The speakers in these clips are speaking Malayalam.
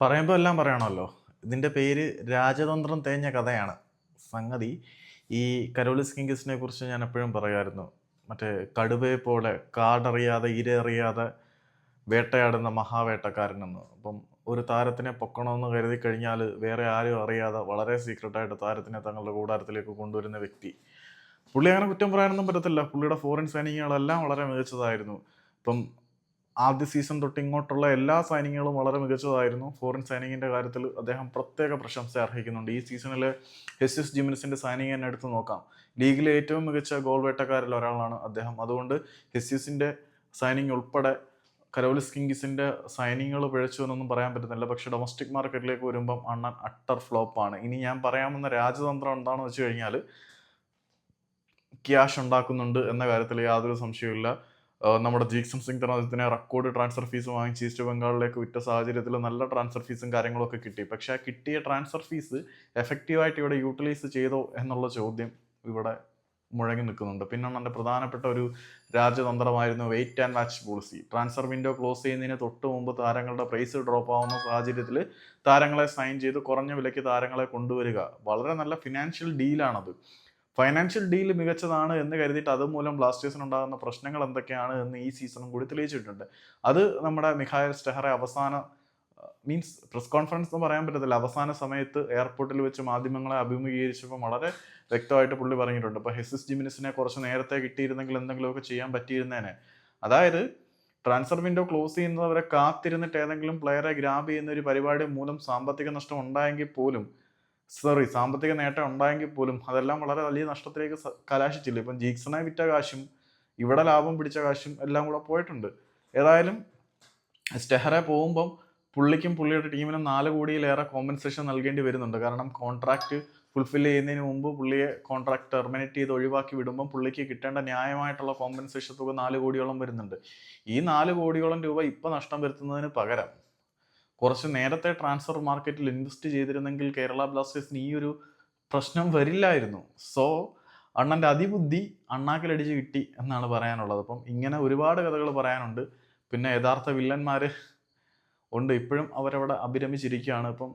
പറയുമ്പോൾ എല്ലാം പറയണമല്ലോ. ഇതിന്റെ പേര് രാജതന്ത്രം തേഞ്ഞ കഥയാണ്. സംഗതി ഈ കരോളിസ് കിങ്കിസിനെ കുറിച്ച് ഞാൻ എപ്പോഴും പറയായിരുന്നു മറ്റേ കടുവയെ പോലെ കാടറിയാതെ ഇരയറിയാതെ വേട്ടയാടുന്ന മഹാവേട്ടക്കാരനെന്ന്. അപ്പം ഒരു താരത്തിനെ പൊക്കണമെന്ന് കരുതി കഴിഞ്ഞാൽ വേറെ ആരും അറിയാതെ വളരെ സീക്രട്ടായിട്ട് താരത്തിനെ തങ്ങളുടെ കൂടാരത്തിലേക്ക് കൊണ്ടുവരുന്ന വ്യക്തി. പുള്ളി അങ്ങനെ കുറ്റം പറയാനൊന്നും പറ്റത്തില്ല. പുള്ളിയുടെ ഫോറിൻ സൈനികങ്ങളെല്ലാം വളരെ മികച്ചതായിരുന്നു. ഇപ്പം ആദ്യ സീസൺ തൊട്ട് ഇങ്ങോട്ടുള്ള എല്ലാ സൈനിങ്ങുകളും വളരെ മികച്ചതായിരുന്നു. ഫോറിൻ സൈനിങ്ങിന്റെ കാര്യത്തിൽ അദ്ദേഹം പ്രത്യേക പ്രശംസ അർഹിക്കുന്നുണ്ട്. ഈ സീസണിൽ എസ് ജിമിനസിന്റെ സൈനിങ് തന്നെ എടുത്ത് നോക്കാം. ലീഗിലെ ഏറ്റവും മികച്ച ഗോൾ വേട്ടക്കാരിൽ ഒരാളാണ് അദ്ദേഹം. അതുകൊണ്ട് എസ് എസിന്റെ സൈനിങ് ഉൾപ്പെടെ കരോലിസ് കിങ്സിന്റെ സൈനിങ്ങുകൾ പിഴച്ചു എന്നൊന്നും പറയാൻ പറ്റുന്നില്ല പക്ഷേ ഡൊമസ്റ്റിക് മാർക്കറ്റിലേക്ക് വരുമ്പം അണ്ണൻ അട്ടർ ഫ്ലോപ്പാണ് ഇനി ഞാൻ പറയാമെന്ന രാജതന്ത്രം എന്താണെന്ന് വെച്ച് കഴിഞ്ഞാൽ ക്യാഷ് ഉണ്ടാക്കുന്നുണ്ട് എന്ന കാര്യത്തിൽ യാതൊരു സംശയവുമില്ല. നമ്മുടെ ജീക്സം സിംഗ് തന്നെ റെക്കോർഡ് ട്രാൻസ്ഫർ ഫീസ് വാങ്ങിച്ച് ഈസ്റ്റ് ബംഗാളിലേക്ക് വിറ്റ സാഹചര്യത്തിൽ നല്ല ട്രാൻസ്ഫർ ഫീസും കാര്യങ്ങളൊക്കെ കിട്ടി. പക്ഷെ ആ കിട്ടിയ ട്രാൻസ്ഫർ ഫീസ് എഫക്റ്റീവായിട്ട് ഇവിടെ യൂട്ടിലൈസ് ചെയ്തോ എന്നുള്ള ചോദ്യം ഇവിടെ മുഴങ്ങി നിൽക്കുന്നുണ്ട്. പിന്നെ എന്റെ പ്രധാനപ്പെട്ട ഒരു രാജ്യതന്ത്രമായിരുന്നു wait and watch policy transfer window close ചെയ്യുന്നതിന് തൊട്ട് മുമ്പ് താരങ്ങളുടെ പ്രൈസ് ഡ്രോപ്പ് ആവുന്ന സാഹചര്യത്തിൽ താരങ്ങളെ സൈൻ ചെയ്ത് കുറഞ്ഞ വിലയ്ക്ക് താരങ്ങളെ കൊണ്ടുവരിക. വളരെ നല്ല ഫിനാൻഷ്യൽ ഡീലാണത് ഫൈനാൻഷ്യൽ ഡീൽ മികച്ചതാണ് എന്ന് കരുതിയിട്ട് അതുമൂലം ബ്ലാസ്റ്റേഴ്സിന് ഉണ്ടാകുന്ന പ്രശ്നങ്ങൾ എന്തൊക്കെയാണ് എന്ന് ഈ സീസണും കൂടി തെളിയിച്ചിട്ടുണ്ട്. അത് നമ്മുടെ മിഖായൽ സ്റ്റെഹറെ അവസാന മീൻസ് പ്രസ് കോൺഫറൻസ് എന്ന് പറയാൻ പറ്റത്തില്ല. അവസാന സമയത്ത് എയർപോർട്ടിൽ വെച്ച് മാധ്യമങ്ങളെ അഭിമുഖീകരിച്ചപ്പോൾ വളരെ വ്യക്തമായിട്ട് പുള്ളി പറഞ്ഞിട്ടുണ്ട്. ഇപ്പോൾ ഹെസിസ് ജിമിനിസിനെ കുറച്ച് നേരത്തെ കിട്ടിയിരുന്നെങ്കിൽ എന്തെങ്കിലുമൊക്കെ ചെയ്യാൻ പറ്റിയിരുന്നേനെ. അതായത് ട്രാൻസ്ഫർ വിൻഡോ ക്ലോസ് ചെയ്യുന്നവരെ കാത്തിരുന്നിട്ട് ഏതെങ്കിലും പ്ലെയറെ ഗ്രാബ് ചെയ്യുന്ന ഒരു പരിപാടി മൂലം സാമ്പത്തിക നഷ്ടം ഉണ്ടായെങ്കിൽ പോലും സോറി സാമ്പത്തിക നേട്ടം ഉണ്ടായെങ്കിൽ പോലും അതെല്ലാം വളരെ വലിയ നഷ്ടത്തിലേക്ക് കലാശിച്ചില്ല? ഇപ്പം ജീക്സണെ വിറ്റ കാശും ഇവിടെ ലാഭം പിടിച്ച കാശും എല്ലാം കൂടെ പോയിട്ടുണ്ട്. ഏതായാലും സ്റ്റെഹറെ പോകുമ്പം പുള്ളിക്കും പുള്ളിയുടെ ടീമിനും നാല് കോടിയിലേറെ കോമ്പൻസേഷൻ നൽകേണ്ടി വരുന്നുണ്ട്. കാരണം കോൺട്രാക്ട് ഫുൾഫിൽ ചെയ്യുന്നതിന് മുമ്പ് പുള്ളിയെ കോൺട്രാക്ട് ടെർമിനേറ്റ് ചെയ്ത് ഒഴിവാക്കി വിടുമ്പം പുള്ളിക്ക് കിട്ടേണ്ട ന്യായമായിട്ടുള്ള കോമ്പൻസേഷൻ തുക നാല് കോടിയോളം വരുന്നുണ്ട്. ഈ നാല് കോടിയോളം രൂപ ഇപ്പം നഷ്ടം വരുത്തുന്നതിന് പകരം കുറച്ച് നേരത്തെ ട്രാൻസ്ഫർ മാർക്കറ്റിൽ ഇൻവെസ്റ്റ് ചെയ്തിരുന്നെങ്കിൽ കേരള ബ്ലാസ്റ്റേഴ്സിന് ഈ ഒരു പ്രശ്നം വരില്ലായിരുന്നു. സോ അണ്ണന്റെ അതിബുദ്ധി അണ്ണാക്കിലടിച്ച് കിട്ടി എന്നാണ് പറയാനുള്ളത്. അപ്പം ഇങ്ങനെ ഒരുപാട് കഥകൾ പറയാനുണ്ട്. പിന്നെ യഥാർത്ഥ വില്ലന്മാർ ഉണ്ട്. ഇപ്പോഴും അവരവിടെ അഭിരമിച്ചിരിക്കുകയാണ്. ഇപ്പം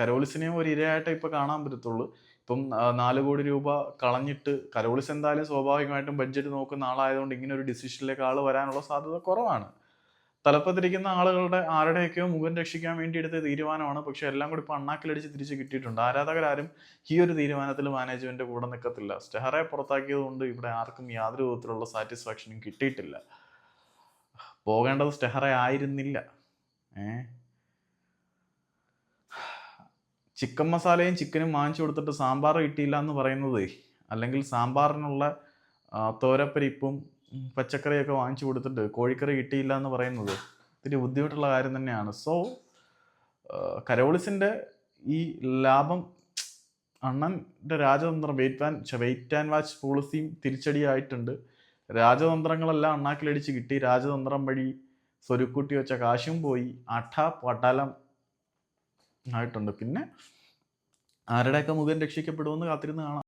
കരോളിസിനെയും ഒരു ഇരയായിട്ട് ഇപ്പം കാണാൻ പറ്റത്തുള്ളൂ. ഇപ്പം നാല് കോടി രൂപ കളഞ്ഞിട്ട് കരോളിസ് എന്തായാലും സ്വാഭാവികമായിട്ടും ബഡ്ജറ്റ് നോക്കുന്ന ആളായതുകൊണ്ട് ഇങ്ങനെ ഒരു ഡിസിഷനിലേക്ക് ആൾ വരാനുള്ള സാധ്യത കുറവാണ്. തലപ്പത്തിരിക്കുന്ന ആളുകളുടെ ആരുടെയൊക്കെയോ മുഖം രക്ഷിക്കാൻ വേണ്ടി എടുത്ത തീരുമാനമാണ്. പക്ഷെ എല്ലാം കൂടി ഇപ്പൊ അണ്ണാക്കിലടിച്ച് തിരിച്ച് കിട്ടിയിട്ടുണ്ട്. ആരാധകരാരും ഈ ഒരു തീരുമാനത്തിൽ മാനേജ്മെന്റ് കൂടെ നിൽക്കത്തില്ല സ്റ്റെഹറെ പുറത്താക്കിയത് കൊണ്ട് ഇവിടെ ആർക്കും യാതൊരു വിധത്തിലുള്ള സാറ്റിസ്ഫാക്ഷനും കിട്ടിയിട്ടില്ല. പോകേണ്ടത് സ്റ്റെഹറെ ആയിരുന്നില്ല. ഏ? ചിക്കൻ മസാലയും ചിക്കനും വാങ്ങിച്ചു കൊടുത്തിട്ട് സാമ്പാർ കിട്ടിയില്ല എന്ന് പറയുന്നത് അല്ലെങ്കിൽ സാമ്പാറിനുള്ള തോരപ്പരിപ്പും പച്ചക്കറിയൊക്കെ വാങ്ങിച്ചു കൊടുത്തിട്ട് കോഴിക്കറി കിട്ടിയില്ല എന്ന് പറയുന്നത് ഇത്തിരി ബുദ്ധിമുട്ടുള്ള കാര്യം തന്നെയാണ്. സോ കരോളിസിന്റെ ഈ ലാഭം അണ്ണന്റെ രാജതന്ത്രം wait and wait and watch പോളിസിയും തിരിച്ചടിയായിട്ടുണ്ട്. രാജതന്ത്രങ്ങളെല്ലാം അണ്ണാക്കിലടിച്ച് കിട്ടി. രാജതന്ത്രം വഴി സ്വരുക്കൂട്ടി വെച്ച കാശും പോയി. അഠ പടലം ആയിട്ടുണ്ട്. പിന്നെ ആരുടെയൊക്കെ മുഖം രക്ഷിക്കപ്പെടുമെന്ന് കാത്തിരുന്ന് കാണാം.